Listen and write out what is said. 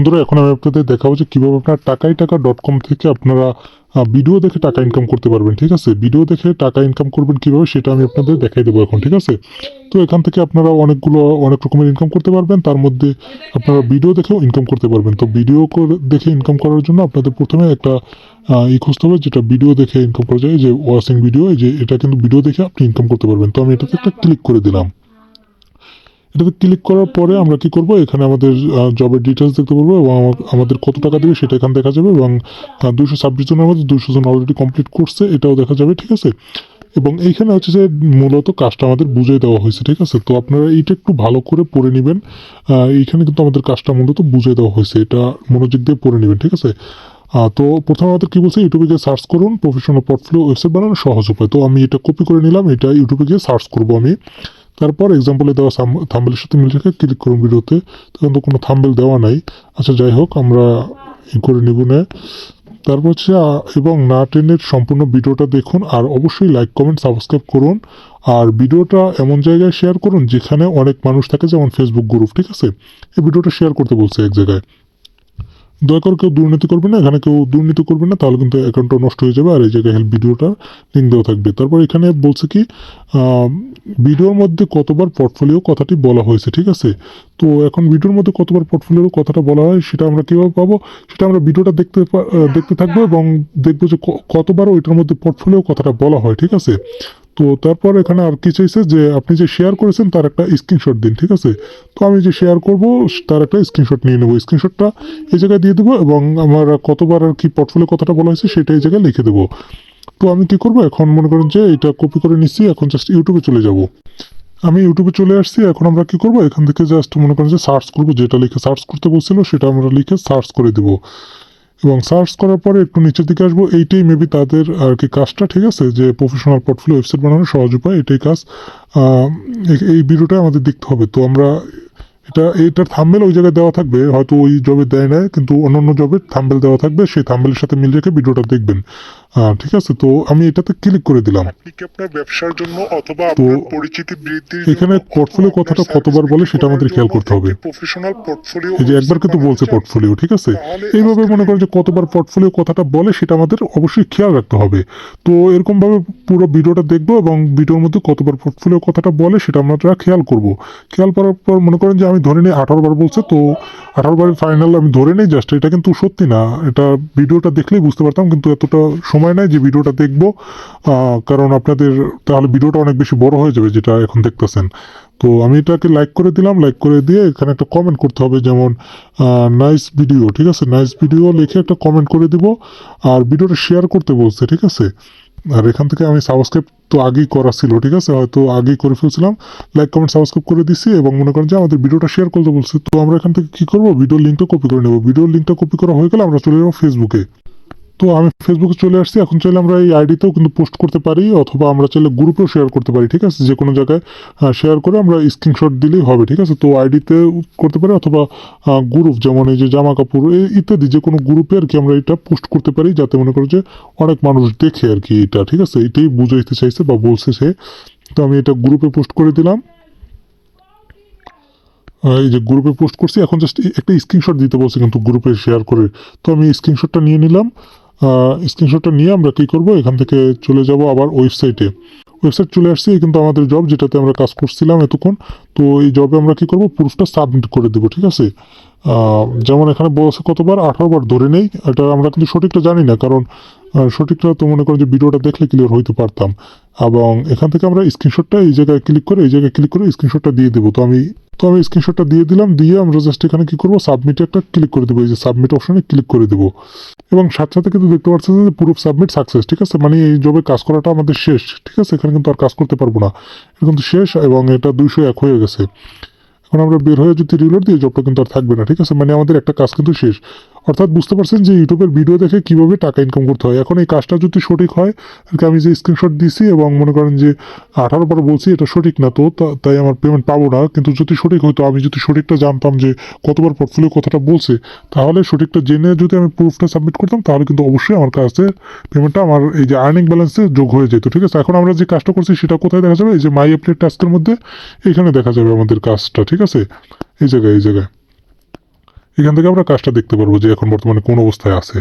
বন্ধুরা, এখন আমি আপনাদের দেখাবো যে কীভাবে আপনার টাকাই টাকা ডট কম থেকে আপনারা ভিডিও দেখে টাকা ইনকাম করতে পারবেন, ঠিক আছে? ভিডিও দেখে টাকা ইনকাম করবেন কীভাবে সেটা আমি আপনাদের দেখাই দেবো এখন, ঠিক আছে? তো এখান থেকে আপনারা অনেকগুলো, অনেক রকমের ইনকাম করতে পারবেন, তার মধ্যে আপনারা ভিডিও দেখেও ইনকাম করতে পারবেন। তো ভিডিও দেখে ইনকাম করার জন্য আপনাদের প্রথমে একটা ই খুঁজতে হবে যেটা ভিডিও দেখে ইনকাম করা যায়, যে ওয়াচিং ভিডিও যে এটা কিন্তু ভিডিও দেখে আপনি ইনকাম করতে পারবেন। তো আমি এটাতে একটা ক্লিক করে দিলাম। এটাতে ক্লিক করার পরে আমরা কি করব? এখানে আমাদের জবের ডিটেলস দেখতে পারব এবং আমাদের কত টাকা দেবে সেটা এখানে দেখা যাবে এবং দুশো ছাব্বিশ জনের মধ্যে দুশো জন অলরেডি কমপ্লিট করছে, এটাও দেখা যাবে, ঠিক আছে? এবং এইখানে হচ্ছে যে মূলত কাজটা আমাদের বুঝিয়ে দেওয়া হয়েছে, ঠিক আছে? তো আপনারা এইটা একটু ভালো করে পড়ে নেবেন। এইখানে কিন্তু আমাদের কাজটা মূলত বুঝিয়ে দেওয়া হয়েছে, এটা মনোযোগ দিয়ে পড়ে নেবেন, ঠিক আছে? তো প্রথমে আমাদের কী বলছে? ইউটিউবে গিয়ে সার্চ করুন প্রফেশনাল পোর্টফোলিও ওয়েবসাইট বানানো সহজ উপায়। তো আমি এটা কপি করে নিলাম, এটা ইউটিউবে গিয়ে সার্চ করব আমি। তারপর এক্সাম্পলে দেওয়া থাম্বেলের সাথে মিল রেখে ক্লিক করুন ভিডিওতে তখন তো কোনো থাম্বেল দেওয়া নাই। আচ্ছা যাই হোক, আমরা ই করে নিব না। তারপর হচ্ছে এবং না টেনের সম্পূর্ণ ভিডিওটা দেখুন, আর অবশ্যই লাইক কমেন্ট সাবস্ক্রাইব করুন। আর ভিডিওটা এমন জায়গায় শেয়ার করুন, যেখানে অনেক মানুষ থাকে, যেমন ফেসবুক গ্রুপ ঠিক আছে? এই ভিডিওটা শেয়ার করতে বলছে এক জায়গায়। দয়া করে কেউ দুর্নীতি করবে না, এখানে কেউ দুর্নীতি করবে না, তাহলে কিন্তু অ্যাকাউন্টটা নষ্ট হয়ে যাবে আর এই জায়গায় হেল্প ভিডিওটা লিঙ্ক দেওয়া থাকবে। তারপর এখানে বলছে কি ভিডিওর মধ্যে কতবার পোর্টফোলিও কথাটি বলা হয়েছে, ঠিক আছে? তো এখন ভিডিওর মধ্যে কতবার পোর্টফোলিওর কথাটা বলা হয় সেটা আমরা কীভাবে পাবো? সেটা আমরা ভিডিওটা দেখতে দেখতে থাকব এবং দেখব যে কতবার ওইটার মধ্যে পোর্টফোলিও কথাটা বলা হয়, ঠিক আছে? তো তারপর এখানে আর কি চাইছে যে আপনি যে শেয়ার করেছেন তার একটা স্ক্রিনশট দিন, ঠিক আছে? তো আমি যে শেয়ার করব, তার একটা স্ক্রিনশট নিয়ে নেব। স্ক্রিনশটটা এই জায়গায় দিয়ে দেবো এবং আমার কতবার আর কি পোর্টফোলিও কথাটা বলা হয়েছে সেটা এই জায়গায় লিখে দেবো। তো আমি কি করব? এখন মনে করেন যে এটা কপি করে নিচ্ছি, এখন জাস্ট ইউটিউবে চলে যাব। আমি ইউটিউবে চলে আসছি, এখন আমরা কি করব? এখান থেকে জাস্ট মনে করেন যে সার্চ করব, যেটা লিখে সার্চ করতে বলছিল সেটা আমরা লিখে সার্চ করে দেব। এবং সার্চ করার পরে একটু নিচের দিকে আসব, এইটাই মেবি তাদের আর কি কাজটা, ঠিক আছে? যে প্রফেশনাল পোর্টফোলিও ওয়েবসাইট বানানোর সহজ উপায়, এটাই কাজ। এই- ভিডিওটা আমাদের দেখতে হবে। তো আমরা এটা, এটার থাম্বেল ওই জায়গায় দেওয়া থাকবে, হয়তো ওই জবে দেয় না কিন্তু অন্য অন্য জবের থাম্বেল দেওয়া থাকবে, সেই থাম্বেলের সাথে মিল রেখে ভিডিওটা দেখবেন। ঠিক আছে তো আমি এটাতে ক্লিক করে দিলাম। আপনি কি আপনার ব্যবসার জন্য অথবা আপনার পরিচিতি বৃদ্ধির এখানে portfolio কথাটা কতবার বলে সেটা আমাদের খেয়াল করতে হবে। প্রফেশনাল পোর্টফোলিও এই যে একবার কিন্তু বলছে পোর্টফোলিও ঠিক আছে? এইভাবে মনে করেন যে কতবার পোর্টফোলিও কথাটা বলে সেটা আমাদের অবশ্যই খেয়াল রাখতে হবে। তো এরকম ভাবে পুরো ভিডিওটা দেখব এবং ভিডিওর মধ্যে কতবার পোর্টফোলিও কথাটা বলে সেটা আমরা খেয়াল করব। খেয়াল করার পর মনে করেন যে আমি ধরে নিই আঠারো বার বলছে তো আঠারো বারের ফাইনাল আমি ধরে নিই জাস্ট এটা কিন্তু সত্যি না। এটা ভিডিওটা দেখলেই বুঝতে পারতাম কিন্তু এতটা সময় নাই যে ভিডিওটা দেখব। কারণ আপনাদের তাহলে ভিডিওটা অনেক বেশি বড় হয়ে যাবে যেটা এখন দেখতেছেন। তো আমি এটাকে লাইক করে দিলাম লাইক করে দিয়ে এখানে একটা কমেন্ট করতে হবে, যেমন নাইস ভিডিও ঠিক আছে? নাইস ভিডিও লিখে একটা কমেন্ট করে দিব আর ভিডিওটা শেয়ার করতে বলছে, ঠিক আছে? আর এখান থেকে আমি সাবস্ক্রাইব তো আগেই করা ছিল, ঠিক আছে? হয়তো আগেই করে ফেলছিলাম। লাইক কমেন্ট সাবস্ক্রাইব করে দিছি এবং মনে করেন যে আমাদের ভিডিওটা শেয়ার করতে বলছে। তো আমরা এখান থেকে কি করব? ভিডিও লিঙ্কটা কপি করে নেব। ভিডিও লিঙ্কটা কপি করা হয়ে গেলে আমরা চলে যাব ফেসবুকে তো আমি ফেসবুকে চলে আসছি। এখন চাইলে আমরা এই আইডিতেও কিন্তু পোস্ট করতে পারি অথবা আমরা চাইলে গ্রুপেও শেয়ার করতে পারি, ঠিক আছে? যে কোনো জায়গায় শেয়ার করে আমরা স্ক্রিনশট দিলেই হবে, ঠিক আছে? তো আইডিতে করতে পারি অথবা গ্রুপ যেমন এই যে জামা কাপড় ইত্যাদি যে কোনো গ্রুপে আর কি আমরা এটা পোস্ট করতে পারি যাতে মনে করো যে অনেক মানুষ দেখে আর কি এটা, ঠিক আছে? এটাই বুঝাইতে চাইছে বা বলছে সে। তো আমি এটা গ্রুপে পোস্ট করে দিলাম। এই যে গ্রুপে পোস্ট করছি, এখন জাস্ট একটা স্ক্রিনশট দিতে বলছে কিন্তু গ্রুপে শেয়ার করে। তো আমি স্ক্রিনশটটা নিয়ে নিলাম। স্ক্রিনশটটা নিয়ে আমরা কী করব? এখান থেকে চলে যাব আবার ওয়েবসাইটে ওয়েবসাইট চলে আসছে কিন্তু আমাদের জব যেটাতে আমরা কাজ করছিলাম এতক্ষণ, তো এই জবে আমরা কি করব? প্রুফটা সাবমিট করে দেবো, ঠিক আছে? যেমন এখানে বলছে কতবার? আঠারো বার ধরে নেই। এটা আমরা কিন্তু সঠিকটা জানি না, কারণ সঠিকটা তো মনে করেন যে ভিডিওটা দেখলে ক্লিয়ার হইতে পারতাম। এবং এখান থেকে আমরা স্ক্রিনশটটা এই জায়গায় ক্লিক করে, এই জায়গায় ক্লিক করে স্ক্রিনশটটা দিয়ে দেবো। তো আমি তো আমি স্ক্রিনশটটা দিয়ে দিলাম, দিয়ে আমরা জাস্ট এখানে কি করব? সাবমিটে একটা ক্লিক করে দেবো। এই যে সাবমিট অপশনে ক্লিক করে দেবো। এবং সাথে সাথে কিন্তু দেখতে পাচ্ছেন যে পুরো সাবমিট সাকসেস ঠিক আছে? মানে এই জবে কাজ করাটা আমাদের শেষ, ঠিক আছে? এখানে কিন্তু আর কাজ করতে পারব না। এটা কিন্তু শেষ এবং এটা দুইশো এক হয়ে গেছে। এখন আমরা বের হয়ে যদি রিলোড দিয়ে জবটা কিন্তু আর থাকবে না, ঠিক আছে? মানে আমাদের একটা কাজ কিন্তু শেষ। অর্থাৎ বুঝতে পারছেন যে ইউটিউবের ভিডিও দেখে কীভাবে টাকা ইনকাম করতে হয়। এখন এই কাজটা যদি সঠিক হয় আর আমি যে স্ক্রিনশট দিছি এবং মনে করেন যে আঠারো বার বলছি, এটা সঠিক না তো তাই আমার পেমেন্ট পাবো না। কিন্তু যদি সঠিক হতো আমি যদি সঠিকটা জানতাম যে কতবার পোর্টফোলিও কথাটা বলছে, তাহলে সঠিকটা জেনে যদি আমি প্রুফটা সাবমিট করতাম, তাহলে কিন্তু অবশ্যই আমার কাছে পেমেন্টটা আমার এই যে আর্নিং ব্যালেন্সে যোগ হয়ে যেত, ঠিক আছে? এখন আমরা যে কাজটা করছি, সেটা কোথায় দেখা যাবে? এই যে মাই অ্যাপ্লেট টাস্কের মধ্যে, এখানে দেখা যাবে আমাদের কাজটা, ঠিক আছে? এই জায়গায় এই জায়গায়। এখান থেকে আমরা কাজটা দেখতে পারব যে এখন বর্তমানে কোন অবস্থায় আছে।